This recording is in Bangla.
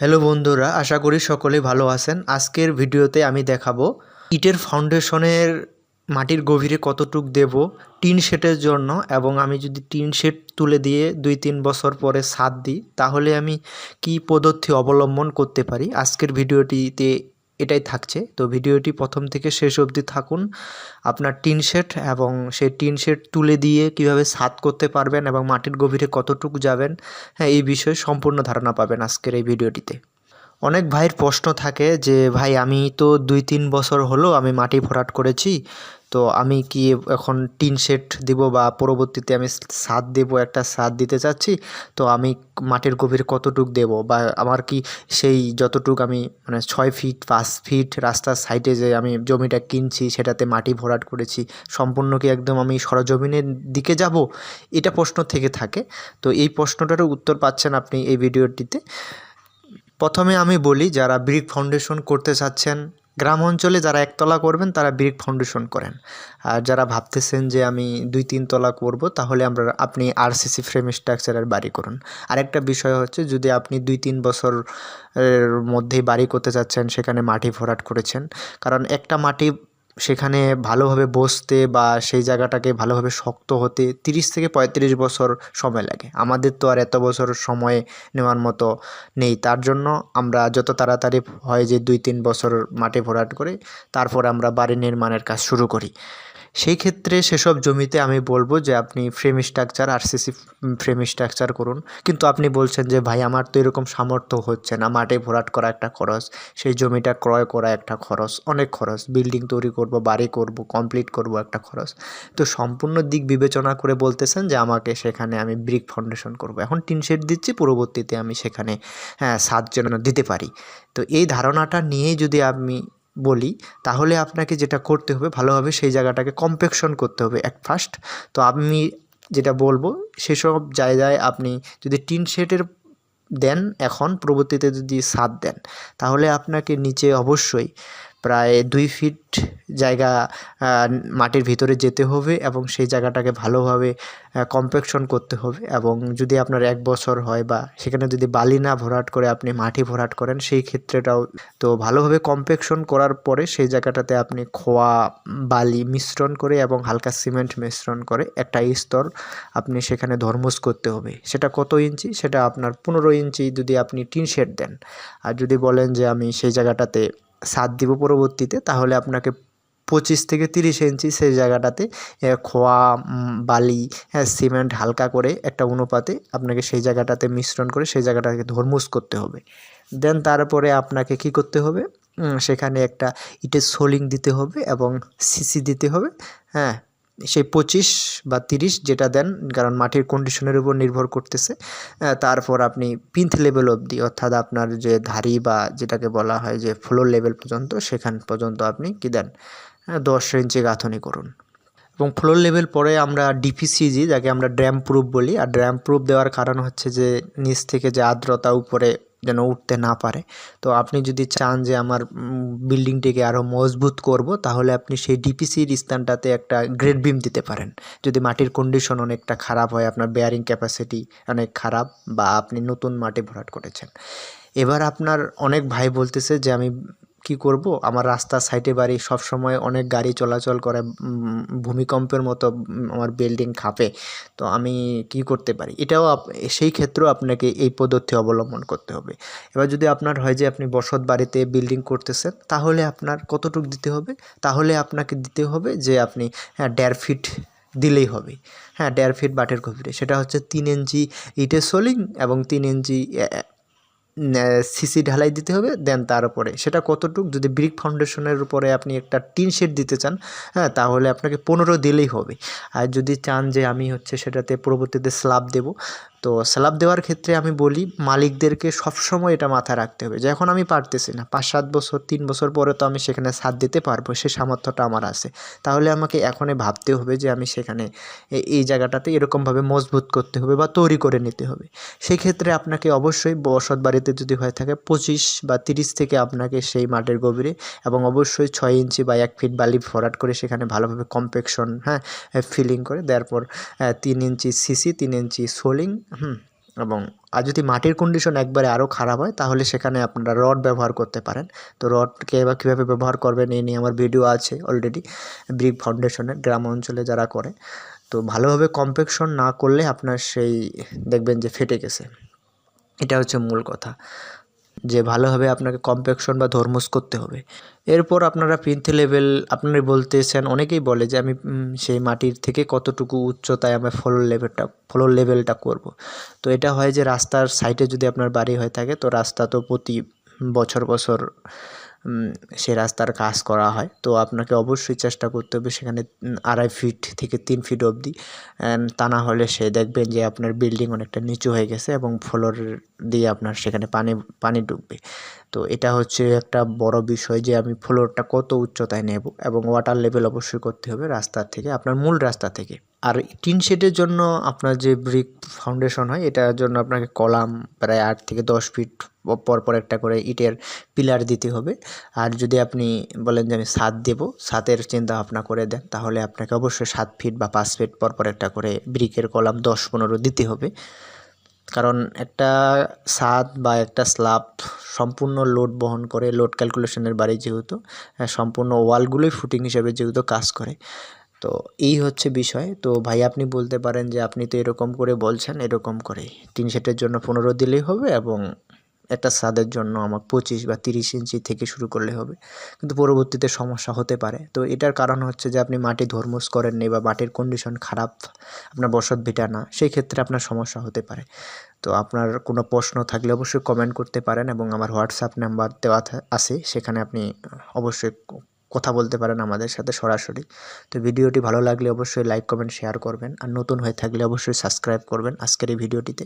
হ্যালো বন্ধুরা, আশা করি সকলেই ভালো আছেন। আজকের ভিডিওতে আমি দেখাবো ইটের ফাউন্ডেশনের মাটির গভীরে কতটুক দেব, টিন শেটের জন্য এবং আমি যদি টিন শেড তুলে দিয়ে দুই তিন বছর পরে সাদ দিই, তাহলে আমি কি পদ্ধতি অবলম্বন করতে পারি? আজকের ভিডিওটিতে এটাই থাকছে। তো ভিডিওটি প্রথম থেকে শেষ অবধি থাকুন। আপনার টিন শেড এবং সেই টিন শেড তুলে দিয়ে কীভাবে সাত করতে পারবেন এবং মাটির গভীরে কতটুকু যাবেন হ্যাঁ এই বিষয়ে সম্পূর্ণ ধারণা পাবেন আজকের এই ভিডিওটিতে। অনেক ভাইয়ের প্রশ্ন থাকে যে, ভাই, আমি তো দুই তিন বছর হলো আমি মাটি ভরাট করেছি, তো আমি কি এখন টিন সেট দিব বা পরবর্তীতে আমি সাদ দেব, একটা সাদ দিতে চাচ্ছি, তো আমি মাটির গভীর কতটুক দেব? বা আমার কি সেই যতটুক আমি মানে ছয় ফিট, পাঁচ ফিট রাস্তার সাইডে যে আমি জমিটা কিনছি, সেটাতে মাটি ভরাট করেছি, সম্পূর্ণ কি একদম আমি সরজমিনের দিকে যাব? এটা প্রশ্ন থেকে থাকে। তো এই প্রশ্নটারও উত্তর পাচ্ছেন আপনি এই ভিডিওটিতে। প্রথমে আমি বলি, যারা ব্রিক ফাউন্ডেশন করতে চাচ্ছেন, গ্রাম অঞ্চলে যারা একতলা করবেন, তারা ব্রিক ফাউন্ডেশন করেন। আর যারা ভাবতেছেন যে আমি দুই তিন তলা করব, তাহলে আমরা আপনি আরসিসি ফ্রেম স্ট্রাকচারের বাড়ি করুন। আরেকটা বিষয় হচ্ছে, যদি আপনি দুই তিন বছর মধ্যেই বাড়ি করতে চাচ্ছেন, সেখানে মাটি ভরাট করেছেন। কারণ একটা মাটি সেখানে ভালোভাবে বসতে বা সেই জায়গাটাকে ভালোভাবে শক্ত হতে তিরিশ থেকে পঁয়ত্রিশ বছর সময় লাগে। আমাদের তো আর এত বছর সময় নেওয়ার মতো নেই। তার জন্য আমরা যত তাড়াতাড়ি হয় যে দুই তিন বছর মাটি ভরাট করে, তারপর আমরা বাড়ি নির্মাণের কাজ শুরু করি। সেই ক্ষেত্রে সেসব জমিতে আমি বলব যে আপনি frame structure RCC frame structure করুন। কিন্তু আপনি বলছেন যে, ভাই, আমার তো এরকম সামর্থ্য হচ্ছে না। মাঠে ভরাট করা একটা খরচ, সেই জমিটা ক্রয় করা একটা খরচ, অনেক খরচ। বিল্ডিং তৈরি করব, বাড়ি করব কমপ্লিট করব একটা খরচ। তো সম্পূর্ণ দিক বিবেচনা করে বলতেছেন যে, আমাকে সেখানে আমি ব্রিক ফাউন্ডেশন করব। এখন টিন শেড দিচ্ছি, পরবর্তীতে আমি সেখানে হ্যাঁ সাত যেন দিতে পারি। তো এই ধারণাটা নিয়েই যদি আমি বলি, তাহলে আপনাকে যেটা করতে হবে, ভালোভাবে সেই জায়গাটাকে কম্পেকশন করতে হবে এক ফার্স্ট তো আমি যেটা বলব, সেসব জায়গায় আপনি যদি টিন শেডের দেন, এখন পরবর্তীতে যদি সাদ দেন, তাহলে আপনাকে নিচে অবশ্যই প্রায় দুই ফিট জায়গা মাটির ভিতরে যেতে হবে এবং সেই জায়গাটাকে ভালোভাবে কম্পেকশন করতে হবে এবং যদি আপনার এক বছর হয় বা সেখানে যদি বালি না ভরাট করে আপনি মাটি ভরাট করেন, সেই ক্ষেত্রেটাও তো ভালোভাবে কম্পেকশন করার পরে সেই জায়গাটাতে আপনি খোয়া, বালি মিশ্রণ করে এবং হালকা সিমেন্ট মিশ্রণ করে একটা স্তর আপনি সেখানে ধর্মস করতে হবে। সেটা কত ইঞ্চি? সেটা আপনার পনেরো ইঞ্চি যদি আপনি টিন শেড দেন। আর যদি বলেন যে আমি সেই জায়গাটাতে সাত দিব পরবর্তীতে, তাহলে আপনাকে পঁচিশ থেকে তিরিশ ইঞ্চি সেই জায়গাটাতে খোয়া বালি হ্যাঁ সিমেন্ট হালকা করে একটা অনুপাতে আপনাকে সেই জায়গাটাতে মিশ্রণ করে সেই জায়গাটাকে ধর্মুস করতে হবে। দেন তারপরে আপনাকে কি করতে হবে? সেখানে একটা ইটের সোলিং দিতে হবে এবং সিসি দিতে হবে হ্যাঁ? সেই পঁচিশ বা তিরিশ যেটা দেন, কারণ মাটির কন্ডিশনের উপর নির্ভর করতেছে তারপর আপনি পিন্থ লেভেল অবধি, অর্থাৎ আপনার যে ধারি বা যেটাকে বলা হয় যে ফ্লোর লেভেল পর্যন্ত, সেখান পর্যন্ত আপনি কি দেন? দশ ইঞ্চি গাঁথনি করুন। এবং ফ্লোর লেভেল পরে আমরা ডিপিসিজি যাকে আমরা ড্র্যাম প্রুফ বলি, আর ড্র্যাম প্রুফ দেওয়ার কারণ হচ্ছে যে নিচ থেকে যে আর্দ্রতা উপরে যেন উঠতে না পারে। তো আপনি যদি চান যে আমার বিল্ডিংটিকে আরও মজবুত করব, তাহলে আপনি সেই ডিপিসির স্থানটাতে একটা গ্রেড বিম দিতে পারেন। যদি মাটির কন্ডিশন অনেকটা খারাপ হয়, আপনার বেয়ারিং ক্যাপাসিটি অনেক খারাপ বা আপনি নতুন মাটি ভরাট করেছেন। এবার আপনার অনেক ভাই বলতেছে যে, আমি কি করব? আমার রাস্তার সাইডে বাড়ি সব সময় অনেক গাড়ি চলাচল করে ভূমিকম্পের মতো আমার বিল্ডিং খাপে। তো আমি কি করতে পারি? এটাও সেই ক্ষেত্রেও আপনাকে এই পদ্ধতি অবলম্বন করতে হবে। এবার যদি আপনার হয় যে আপনি বসত বাড়িতে বিল্ডিং করতেছেন, তাহলে আপনার কতটুকু দিতে হবে? তাহলে আপনাকে দিতে হবে যে আপনি হ্যাঁ দেড় ফিট দিলেই হবে। হ্যাঁ দেড় ফিট বাটের গভীরে। সেটা হচ্ছে তিন ইঞ্চি ইটের সোলিং এবং তিন ইঞ্চি সিসি ঢালাই দিতে হবে দেন তার উপরে। সেটা কতটুক? যদি ব্রিক ফাউন্ডেশনের উপরে আপনি একটা টিন শেড দিতে চান হ্যাঁ তাহলে আপনাকে পনেরো দিলেই হবে। আর যদি চান যে আমি হচ্ছে সেটাতে পরবর্তীতে স্ল্যাব দেব, তো স্ল্যাব দেওয়ার ক্ষেত্রে আমি বলি মালিকদেরকে সবসময় এটা মাথায় রাখতে হবে। যে এখন আমি পারতেছি না পাঁচ সাত বছর, তিন বছর পরে তো আমি সেখানে সাথ দিতে পারব, সে সামর্থ্যটা আমার আছে। তাহলে আমাকে এখনই ভাবতে হবে যে আমি সেখানে এই জায়গাটাতে এরকমভাবে মজবুত করতে হবে বা তৈরি করে নিতে হবে। সেই ক্ষেত্রে আপনাকে অবশ্যই বসত বাড়িতে যদি হয়ে থাকে পঁচিশ বা তিরিশ থেকে আপনাকে সেই মাটির গভীরে এবং অবশ্যই ছয় ইঞ্চি বা এক ফিট বালি ভরাট করে সেখানে ভালোভাবে কম্পেকশন হ্যাঁ ফিলিং করে দেওয়ার পর তিন ইঞ্চি সিসি তিন ইঞ্চি সোলিং হুম, এবং আর যদি মাটির কন্ডিশন একবারে আরও খারাপ হয় তাহলে সেখানে আপনারা রড ব্যবহার করতে পারেন। তো রডকে এবার কীভাবে ব্যবহার করবেন এই নিয়ে আমার ভিডিও আছে অলরেডি ব্রিক ফাউন্ডেশনের গ্রাম অঞ্চলে যারা করে। তো ভালোভাবে কম্পেকশন না করলে আপনার সেই দেখবেন যে ফেটে গেছে। এটা হচ্ছে মূল কথা। যে ভালোভাবে আপনাকে কম্প্যাকশন বা ধর্মস করতে হবে। এরপর আপনারা প্রিন্থ লেভেল আপনারা বলতেছেন, অনেকেই বলে যে আমি সেই মাটির থেকে কতটুকু উচ্চতায় আমি ফলোর লেভেলটা ফলোর লেভেলটা করব। তো এটা হয় যে রাস্তার সাইডে যদি আপনার বাড়ি হয়ে থাকে, তো রাস্তা তো প্রতি বছর বছর সে রাস্তার কাজ করা হয়। তো আপনাকে অবশ্যই চেষ্টা করতে হবে সেখানে আড়াই ফিট থেকে তিন ফিট অবধি। তা না হলে সে দেখবেন যে আপনার বিল্ডিং অনেকটা নিচু হয়ে গেছে এবং ফ্লোর দিয়ে আপনার সেখানে পানি পানি ঢুকবে তো এটা হচ্ছে একটা বড় বিষয় যে আমি ফ্লোরটা কত উচ্চতায় নেব এবং ওয়াটার লেভেল অবশ্যই করতে হবে রাস্তার থেকে, আপনার মূল রাস্তা থেকে। আর টিন শেডের জন্য আপনার যে ব্রিক ফাউন্ডেশন হয়, এটার জন্য আপনাকে কলাম প্রায় আট থেকে দশ ফিট পর পর একটা করে ইটের পিলার দিতে হবে। আর যদি আপনি বলেন যে আমি ছাদ দেব ছাদের চিন্তা ভাবনা করে দেন, তাহলে আপনাকে অবশ্যই সাত ফিট বা পাঁচ ফিট পর পর একটা করে ব্রিকের কলাম দশ পনেরো দিতে হবে। কারণ একটা ছাদ বা একটা স্ল্যাব সম্পূর্ণ লোড বহন করে লোড ক্যালকুলেশনের বাড়ি যেহেতু সম্পূর্ণ ওয়ালগুলোই ফুটিং হিসেবে যেহেতু কাজ করে। তো এই হচ্ছে বিষয়। তো ভাই, আপনি বলতে পারেন যে আপনি তো এরকম করে বলছেন, এরকম করে তিন সেটের জন্য পনেরো দিলেই হবে এবং একটা ছাদের জন্য আমার পঁচিশ বা তিরিশ ইঞ্চি থেকে শুরু করলে হবে। কিন্তু পরবর্তীতে সমস্যা হতে পারে। তো এটার কারণ হচ্ছে যে আপনি মাটি ধর্মস করেননি বা মাটির কন্ডিশন খারাপ, আপনার বসত ভিটা না, সেই ক্ষেত্রে আপনার সমস্যা হতে পারে। তো আপনার কোনো প্রশ্ন থাকলে অবশ্যই কমেন্ট করতে পারেন এবং আমার হোয়াটসঅ্যাপ নাম্বার দেওয়া আছে। সেখানে আপনি অবশ্যই কথা বলতে পারেন আমাদের সাথে সরাসরি। তো ভিডিওটি ভালো লাগলে অবশ্যই লাইক কমেন্ট শেয়ার করবেন। আর নতুন হয়ে থাকলে অবশ্যই সাবস্ক্রাইব করবেন আজকের এই ভিডিওটিতে।